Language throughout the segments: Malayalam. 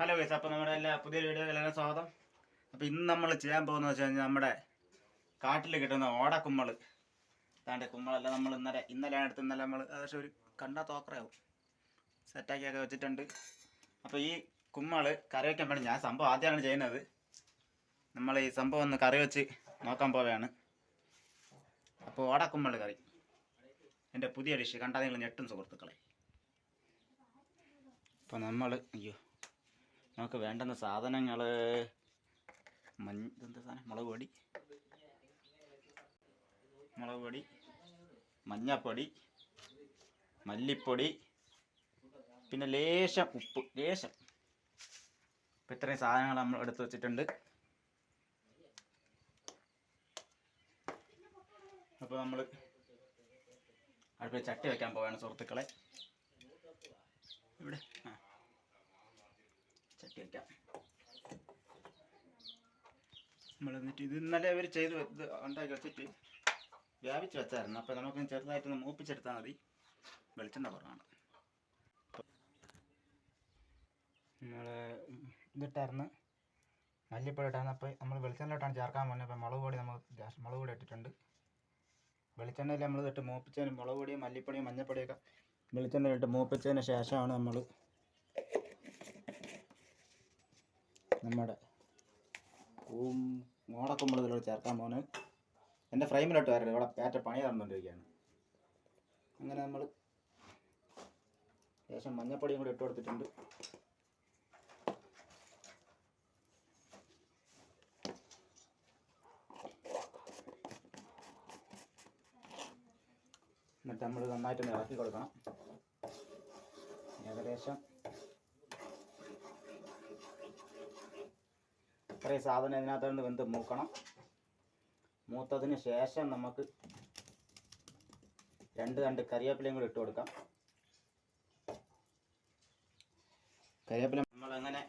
ഹലോ ഗൈസ് അപ്പോൾ നമ്മുടെ എല്ലാ പുതിയൊരു വീഡിയോ എല്ലാവരും സ്വാഗതം. അപ്പോൾ ഇന്ന് നമ്മൾ ചെയ്യാൻ പോകുന്നത് വെച്ച് കഴിഞ്ഞാൽ നമ്മുടെ കാട്ടിൽ കിട്ടുന്ന ഓടക്കുമ്മൾ അതാണ്ട് കുമ്മളല്ല നമ്മൾ ഇന്നലെ ഇന്നലെയാണ് എടുത്ത് ഇന്നലെ നമ്മൾ ഏകദേശം ഒരു കണ്ടാ തോക്കറയാവും. സെറ്റാക്കിയൊക്കെ വെച്ചിട്ടുണ്ട്. അപ്പോൾ ഈ കുമ്മൾ കറി വയ്ക്കാൻ വേണ്ടി ഞാൻ സംഭവം ആദ്യമാണ് ചെയ്യുന്നത്. നമ്മൾ ഈ സംഭവം ഒന്ന് കറി വെച്ച് നോക്കാൻ പോവുകയാണ്. അപ്പോൾ ഓടക്കുമ്മൾ കറി. എന്റെ പുതിയ ഡിഷ് കണ്ടാൽ നിങ്ങൾ ഞെട്ടും സുഹൃത്തുക്കളെ. അപ്പോൾ നമ്മൾ അയ്യോ. നമുക്ക് വേണ്ടുന്ന സാധനങ്ങൾ മഞ്ഞ സാധനം? മുളക് പൊടി. മുളക് പൊടി മഞ്ഞപ്പൊടി മല്ലിപ്പൊടി പിന്നെ ലേശം ഉപ്പ് ലേശം. ഇപ്പം ഇത്രയും സാധനങ്ങൾ നമ്മൾ എടുത്തു വെച്ചിട്ടുണ്ട്. അപ്പോൾ നമ്മൾ അടുപ്പിൽ ചട്ടി വയ്ക്കാൻ പോവുകയാണ് സുഹൃത്തുക്കളെ. ഇവിടെ. ചട്ടി വെക്കാം നമ്മൾ എന്നിട്ട് ഇത് ഇന്നലെ ഇവർ ചെയ്ത് ഉണ്ടാക്കി വെച്ചിട്ട് വ്യാപിച്ച് വെച്ചായിരുന്നു. അപ്പോൾ നമുക്ക് ചെറുതായിട്ടൊന്ന് മൂപ്പിച്ചെടുത്താൽ മതി. വെളിച്ചെണ്ണ കുറവാണ്. നമ്മൾ ഇതിട്ടായിരുന്നു. മല്ലിപ്പൊടി ഇട്ടായിരുന്നു. അപ്പോൾ നമ്മൾ വെളിച്ചെണ്ണയിട്ടാണ് ചേർക്കാൻ പോകുന്നത് അപ്പോൾ മുളക് പൊടി നമ്മൾ മുളക് പൊടി ഇട്ടിട്ടുണ്ട്. വെളിച്ചെണ്ണയിൽ നമ്മൾ ഇട്ട് മൂപ്പിച്ചതിന് മുളക് പൊടിയും മല്ലിപ്പൊടിയും മഞ്ഞപ്പൊടിയൊക്കെ വെളിച്ചെണ്ണയിലിട്ട് മൂപ്പിച്ചതിന് ശേഷമാണ് നമ്മൾ നമ്മുടെ മോടക്കുമ്പോൾ ഇതിലൂടെ ചേർക്കാൻ പോകുന്നത് എന്റെ ഫ്രെയിമിലോട്ട് വരരുത്. ഇവിടെ പേറ്റ പണി നടന്നുകൊണ്ടിരിക്കുകയാണ് അങ്ങനെ നമ്മൾ ശേഷം മഞ്ഞപ്പൊടിയും കൂടി ഇട്ട് കൊടുത്തിട്ടുണ്ട്. എന്നിട്ട് നമ്മൾ നന്നായിട്ടൊന്ന് ഇറക്കി കൊടുക്കണം. ഏകദേശം ഇത്രയും സാധനം ഇതിനകത്തുകൊണ്ട് വെന്ത് മൂക്കണം. മൂത്തതിന് ശേഷം നമുക്ക് രണ്ട് രണ്ട് കറിവേപ്പിലയും കൂടി ഇട്ട് കൊടുക്കാം. കറിവേപ്പില നമ്മൾ അങ്ങനെ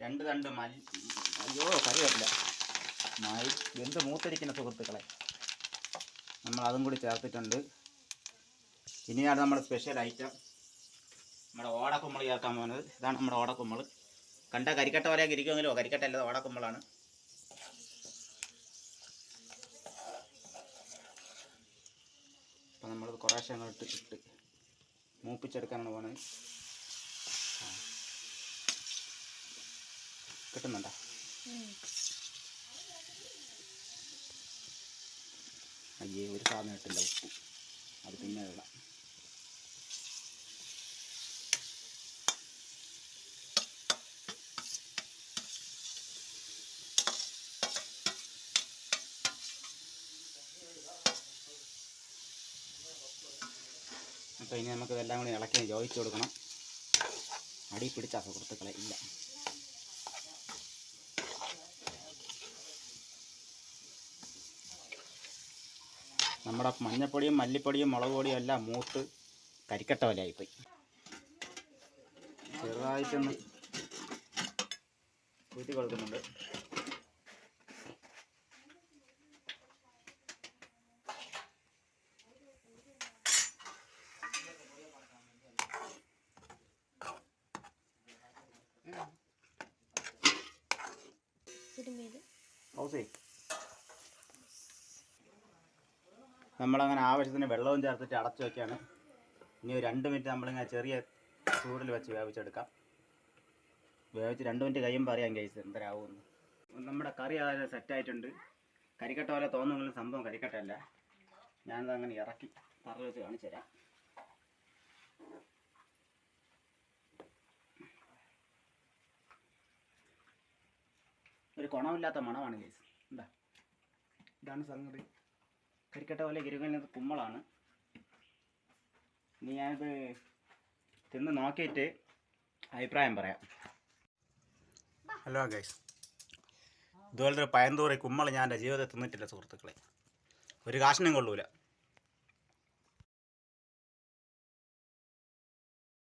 രണ്ട് രണ്ട് മല്ലി അയ്യോ കറിവേപ്പില മായി വെന്ത് മൂത്തിരിക്കുന്ന സുഹൃത്തുക്കളെ. നമ്മൾ അതും കൂടി ചേർത്തിട്ടുണ്ട്. ഇനിയാണ് നമ്മുടെ സ്പെഷ്യൽ ഐറ്റം. നമ്മുടെ ഓടക്കുമ്മൾ ചേർക്കാൻ പോകുന്നത്. ഇതാണ് നമ്മുടെ ഓടക്കുമ്മൾ കണ്ട കരിക്കട്ട വരെയൊക്കെ ഇരിക്കുമെങ്കിലോ? കരിക്കട്ട അല്ലാതെ ഓടക്കുമ്പളാണ് അപ്പം നമ്മളത് കുറേശ്ശെ അങ്ങോട്ട് ഇട്ട് മൂപ്പിച്ചെടുക്കാനാണ് ആ. കിട്ടുന്നുണ്ടോ? അയ്യേ ഒരു സാധനം ഇട്ടില്ല ഉപ്പ്. അത് പിന്നെ ഇടാം അപ്പോൾ ഇനി നമുക്ക് ഇതെല്ലാം കൂടി ഇളക്കി യോജിച്ച് കൊടുക്കണം. അടി പിടിച്ച സുഹൃത്തുക്കളെ ഇല്ല. നമ്മുടെ മഞ്ഞപ്പൊടിയും മല്ലിപ്പൊടിയും മുളക് പൊടിയും എല്ലാം മൂത്ത് കരിക്കട്ട പോലെയായിപ്പോയി ചെറുതായിട്ടൊന്ന് കൂട്ടി കൊടുക്കുന്നുണ്ട് ഹൗസേ നമ്മളങ്ങനെ ആവശ്യത്തിന് വെള്ളവും ചേർത്തിട്ട് അടച്ചു വയ്ക്കുകയാണ് ഇനി ഒരു രണ്ട് മിനിറ്റ് നമ്മളിങ്ങനെ ചെറിയ ചൂടിൽ വെച്ച് വേവിച്ചെടുക്കാം. വേവിച്ച് രണ്ട് മിനിറ്റ് കഴിയുമ്പോൾ അറിയാം കേസ് എന്തരാവുമെന്ന് നമ്മുടെ കറി അതായത് സെറ്റായിട്ടുണ്ട് കരിക്കട്ട പോലെ തോന്നുമെങ്കിലും സംഭവം കരിക്കട്ടല്ല ഞാനത് അങ്ങനെ ഇറക്കി പറഞ്ഞു വെച്ച് കാണിച്ചു തരാം ഒരു കുണമില്ലാത്ത മണമാണ് കേസ് എന്താ? ഇതാണ് സംഗതി. കരിക്കട്ട പോലെ ഇരുകുന്നത് കുമ്മളാണ് ഇനി ഞാനിത് തിന്ന് നോക്കിയിട്ട് അഭിപ്രായം പറയാം. ഹലോ ഗൈസ് ഇതുപോലത്തെ പയന്തൂറി കുമ്മൾ ഞാൻ എന്റെ ജീവിതത്തിൽ തിന്നിട്ടില്ല സുഹൃത്തുക്കളെ. ഒരു കാശിനും കൊള്ളൂല.